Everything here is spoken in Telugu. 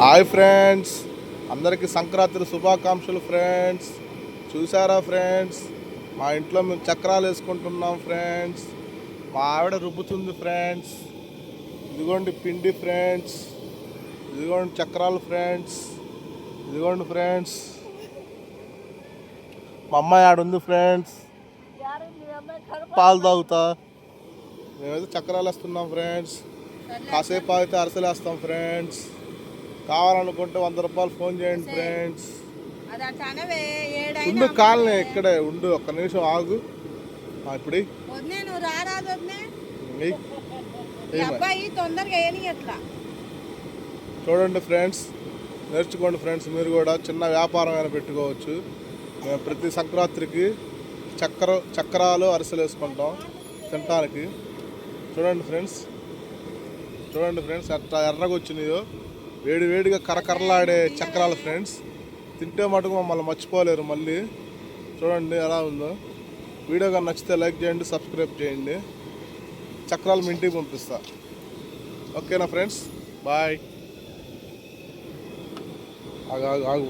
Hi friends. అందరికీ సంక్రాంతి శుభాకాంక్షలు ఫ్రెండ్స్. చూసారా ఫ్రెండ్స్? మా ఇంట్లో మేము చక్రాలు వేసుకుంటున్నాం ఫ్రెండ్స్. మా ఆవిడ రుబ్బుతుంది ఫ్రెండ్స్. ఇదిగోండి పిండి ఫ్రెండ్స్. ఇదిగోండి చక్రాలు ఫ్రెండ్స్. ఇదిగోండి ఫ్రెండ్స్. మా అమ్మాయి ఆడుంది ఫ్రెండ్స్. పాలు తాగుతా. మేమైతే చక్రాలు వేస్తున్నాం ఫ్రెండ్స్. కాసేపు అయితే అరసలు వేస్తాం ఫ్రెండ్స్. కావాలనుకుంటే వంద రూపాయలు ఫోన్ చేయండి ఫ్రెండ్స్. ఉండు కాలనీ ఇక్కడే ఉండు ఒక్క నిమిషం ఆగు. ఇప్పుడు. చూడండి ఫ్రెండ్స్ నేర్చుకోండి ఫ్రెండ్స్ మీరు కూడా చిన్న వ్యాపారం అయినా పెట్టుకోవచ్చు. మేము ప్రతి సంక్రాంతికి చక్కెర చక్రాలు అరిసెలు వేసుకుంటాం తినటానికి. చూడండి ఫ్రెండ్స్ చూడండి ఫ్రెండ్స్ ఎట్లా ఎర్రగా వచ్చినాయో. వేడి వేడిగా కరకరలాడే చక్రాలు ఫ్రెండ్స్ తింటే మటుకు మమ్మల్ని మర్చిపోలేరు మళ్ళీ. చూడండి ఎలా ఉందో. వీడియో కానీ నచ్చితే లైక్ చేయండి సబ్స్క్రైబ్ చేయండి. చక్రాలు మీ ఇంటికి పంపిస్తా. ఓకేనా ఫ్రెండ్స్ బాయ్ ఆగు ఆగు ఆగు